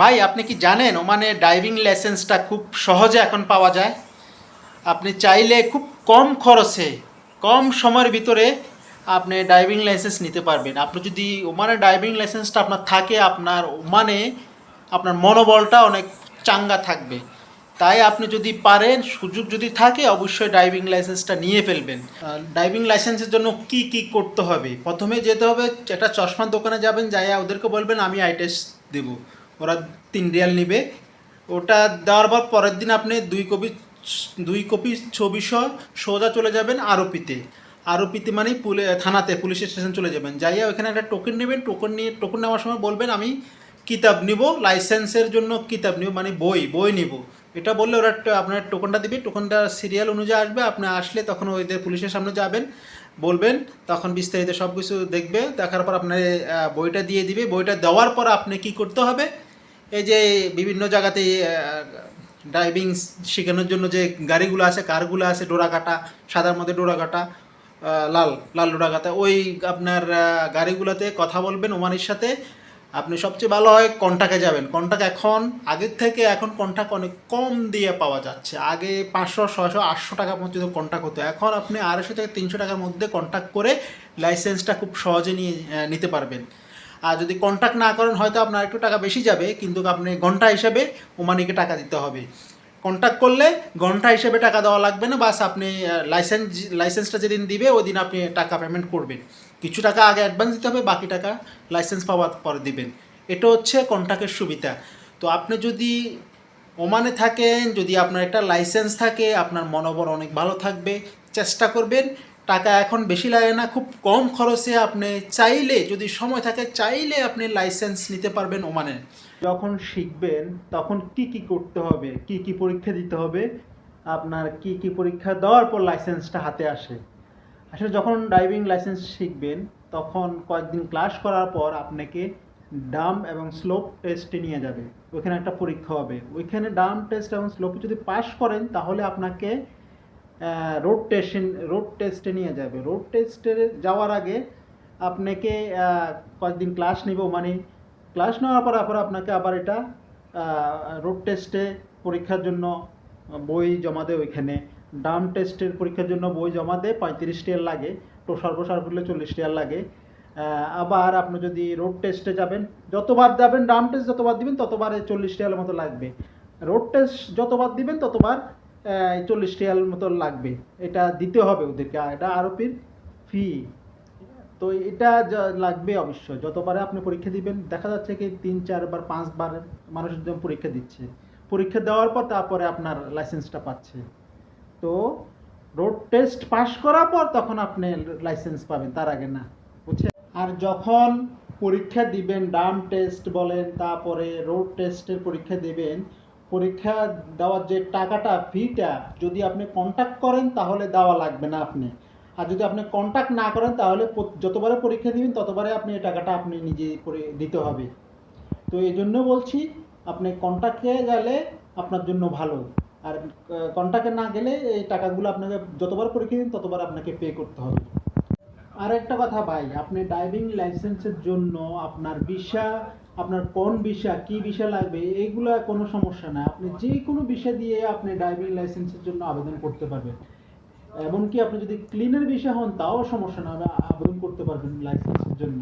ভাই, আপনি কি জানেন ওমানে ড্রাইভিং লাইসেন্সটা খুব সহজে এখন পাওয়া যায়? আপনি চাইলে খুব কম খরচে, কম সময়ের ভিতরে আপনি ড্রাইভিং লাইসেন্স নিতে পারবেন। আপনি যদি ওমানে ড্রাইভিং লাইসেন্সটা আপনার থাকে, আপনার ওমানে আপনার মনোবলটা অনেক চাঙ্গা থাকবে। তাই আপনি যদি পারেন, সুযোগ যদি থাকে, অবশ্যই ড্রাইভিং লাইসেন্সটা নিয়ে ফেলবেন। ড্রাইভিং লাইসেন্সের জন্য কি কি করতে হবে? প্রথমে যেতে হবে, একটা চশমার দোকানে যাবেন, যাইয়া ওদেরকে বলবেন, আমি আই টেস্ট দেবো। ওরা তিন রিয়াল নেবে। ওটা দেওয়ার পর পরের দিন আপনি দুই কপি দুই কপি ছবি সহ সোজা চলে যাবেন আরোপিতে। আরোপিতে মানে পুলে, থানাতে পুলিশ স্টেশন চলে যাবেন। যাইয়া ওখানে একটা টোকেন নেবেন। টোকেন নিয়ে টোকেন নেওয়ার সময় বলবেন, আমি কিতাব নিব লাইসেন্সের জন্য কিতাব নিব মানে বই বই নিব। এটা বললে ওরা আপনার টোকনটা দিবে। টোকনটা সিরিয়াল অনুযায়ী আসবে। আপনি আসলে তখন ওইদের পুলিশের সামনে যাবেন, বলবেন, তখন বিস্তারিত সব কিছু দেখবে। দেখার পর আপনার বইটা দিয়ে দিবে। বইটা দেওয়ার পর আপনি কি করতে হবে? এই যে বিভিন্ন জায়গাতে ড্রাইভিং শেখানোর জন্য যে গাড়িগুলো আছে কারগুলো আছে ডোরাকাটা, সাদার মধ্যে ডোরাকাটা লাল লাল ডোরাকাটা, ওই আপনার গাড়িগুলোতে কথা বলবেন ওমানির সাথে, আপনি সবচেয়ে ভালো হয় কন্টাকে যাবেন। কন্টাক এখন, আগের থেকে এখন কন্টাক অনেক কম দিয়ে পাওয়া যাচ্ছে। আগে পাঁচশো ছশো আটশো টাকা পর্যন্ত কন্টাক্ট হতো। এখন আপনি আড়াইশো থেকে তিনশো টাকার মধ্যে কন্ট্যাক্ট করে লাইসেন্সটা খুব সহজে নিয়ে নিতে পারবেন। আর যদি কন্ট্যাক্ট না করেন, হয়তো আপনার একটু টাকা বেশি যাবে, কিন্তু আপনি ঘণ্টা হিসেবে ওমানিকে টাকা দিতে হবে। কন্ট্যাক্ট করলে ঘণ্টা হিসেবে টাকা দেওয়া লাগবে না, বাস আপনি লাইসেন্স লাইসেন্সটা যেদিন দিবে ওই দিন আপনি টাকা পেমেন্ট করবেন। কিছু টাকা আগে অ্যাডভান্স দিতে হবে, বাকি টাকা লাইসেন্স পাওয়ার পরে দিবেন। এটা হচ্ছে কন্ট্যাক্টের সুবিধা। তো আপনি যদি ওমানে থাকেন, যদি আপনার একটা লাইসেন্স থাকে, আপনার মনোবল অনেক ভালো থাকবে, চেষ্টা করবেন টাকা এখন বেশি লাগে না, খুব কম খরচে আপনি চাইলে, যদি সময় থাকে, চাইলে আপনি লাইসেন্স নিতে পারবেন ওমানে। যখন শিখবেন, তখন কি কি করতে হবে, কি কি পরীক্ষা দিতে হবে, আপনার কি কি পরীক্ষা দেওয়ার পর লাইসেন্সটা হাতে আসে। আসলে যখন ড্রাইভিং লাইসেন্স শিখবেন, তখন কয়েকদিন ক্লাস করার পর আপনাকে ডাম এবং স্লোপ টেস্টে নিয়ে যাবে। ওইখানে একটা পরীক্ষা হবে। ওইখানে ডাম টেস্ট এবং স্লোপ যদি পাস করেন, তাহলে আপনাকে রোড টেস্ট রোড টেস্টে নিয়ে যাবে। রোড টেস্টে যাওয়ার আগে আপনাকে কয়েকদিন ক্লাস নিব। মানে ক্লাস নেওয়ার পর আবার আপনাকে আবার এটা রোড টেস্টে পরীক্ষার জন্য বই জমা দেয় ওইখানে। ডাম টেস্টের পরীক্ষার জন্য বই জমা দেয় পঁয়ত্রিশ টিয়ার লাগে। তো সর্বসার করলে চল্লিশ টিয়ার লাগে। আবার আপনি যদি রোড টেস্টে যাবেন, যতবার যাবেন ডাম টেস্ট যতবার দিবেন, ততবার চল্লিশ টিয়ার মতো লাগবে। রোড টেস্ট যতবার দিবেন, ততবার চল্লিশ টিয়ার মতো লাগবে। এটা দিতে হবে ওদেরকে এটা আরোপির ফি তো এটা লাগবে অবশ্যই, যতবারে আপনি পরীক্ষা দিবেন, দেখা যাচ্ছে কি তিন চারবার পাঁচবার মানুষ যেমন পরীক্ষা দিচ্ছে। পরীক্ষা দেওয়ার পর তারপরে আপনার লাইসেন্সটা পাচ্ছে। তো রোড টেস্ট পাস করার পর তখন আপনি লাইসেন্স পাবেন, তার আগে না, বুঝছেন? আর যখন পরীক্ষা দিবেন ডাম টেস্ট বলেন, তারপরে রোড টেস্টের পরীক্ষা দেবেন পরীক্ষা দেওয়ার যে টাকাটা ফিটা যদি আপনি কন্ট্যাক্ট করেন, তাহলে দেওয়া লাগবে না আপনি। আর যদি আপনি কন্ট্যাক্ট না করেন, তাহলে যতবারে পরীক্ষা দিবেন, ততবারে আপনি এই টাকাটা আপনি নিজে করে দিতে হবে। তো এই জন্য বলছি, আপনি কন্ট্যাক্টে গেলে আপনার জন্য ভালো। আর কন্ট্যাক্টে না গেলে এই টাকাগুলো আপনাকে যতবার পরীক্ষা দিন ততবার আপনাকে পে করতে হবে। আর একটা কথা ভাই, আপনি ড্রাইভিং লাইসেন্সের জন্য আপনার ভিসা আপনার কোন বিষয় কি বিষয় লাগবে এইগুলো কোনো সমস্যা না। আপনি যে কোনো বিষয় দিয়ে আপনি ড্রাইভিং লাইসেন্সের জন্য আবেদন করতে পারবেন। এমনকি আপনি যদি ক্লিনের বিষয় হন, তাও সমস্যা না আবেদন করতে পারবেন লাইসেন্সের জন্য।